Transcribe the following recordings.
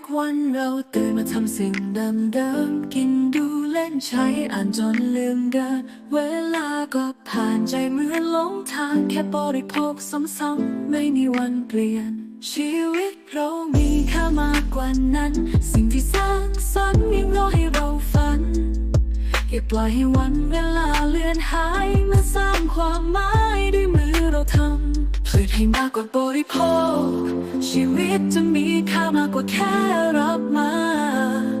กวันเราตื่นมาทำสิ่งเดิมๆกินดูเล่นใช้อ่านจนลืมเดิน เวลาก็ผ่านใจเหมือนหลงทางแค่บริโภคซ้ำๆไม่มีวันเปลี่ยน ชีวิตเรามีค่ามากกว่านั้น สิ่งที่สร้างสรรค์ยังรอให้เราฝัน อย่าปล่อยให้วันเวลาเลือนหายมาสร้างความหมายด้วยมือ เราทำผลิตให้มากกว่าบริโภค ชีวิตจะมีค่ามากกว่าแค่รับมา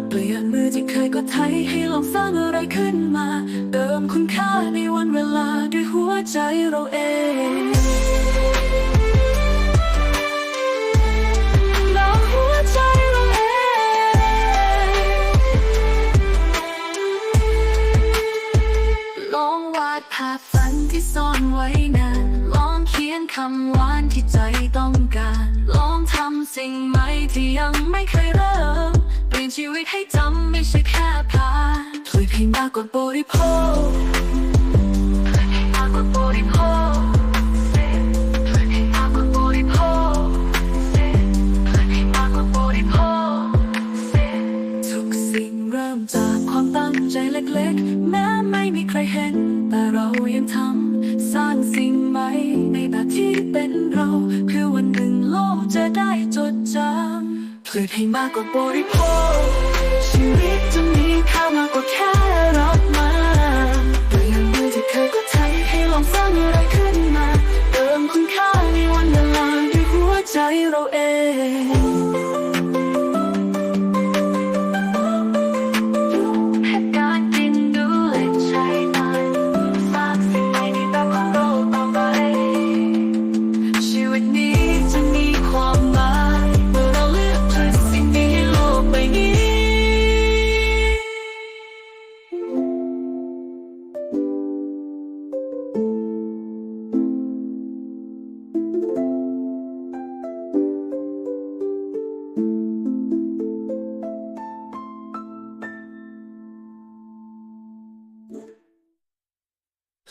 เปลี่ยนมือที่เคยกดไทยให้ลองสร้างอะไรขึ้นมา เติมคุณค่าในวันเวลาด้วยหัวใจเราเองเราหัวใจเราเองลองวาดภาพฝันที่ซ่อนไว้ คำหวานที่ใจต้องการ ลองทำสิ่งใหม่ที่ยังไม่เคยเริ่ม เปลี่ยนชีวิตให้จำไม่ใช่แค่ผ่านผลิตให้มากกว่าบริโภคผลิตให้มากกว่าบริโภคผลิตให้มากกว่าบริโภคผลิตให้มากกว่าบริโภคทุกสิ่งเริ่มจากความตั้งใจเล็กๆำผลิตให้มากกว่าบริโภคชีวิตจะมีค่ามากกว่าแค่รับมาเปลี่ยนมือที่เคยก็ใช้ให้ลองสร้างอะไรขึ้นมา เติมคุณค่าในวันเวลาด้วยหัวใจเราเอง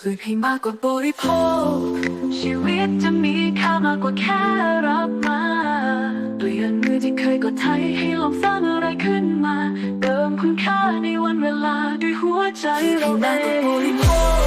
ผลิตให้มากกว่าบริโภค ชีวิตจะมีค่ามากกว่าแค่รับมาเปลี่ยนมือที่เคยกดไทยให้ลองสร้างอะไรขึ้นมา เติมคุณค่าในวันเวลาด้วยหัวใจเราเองบริโภค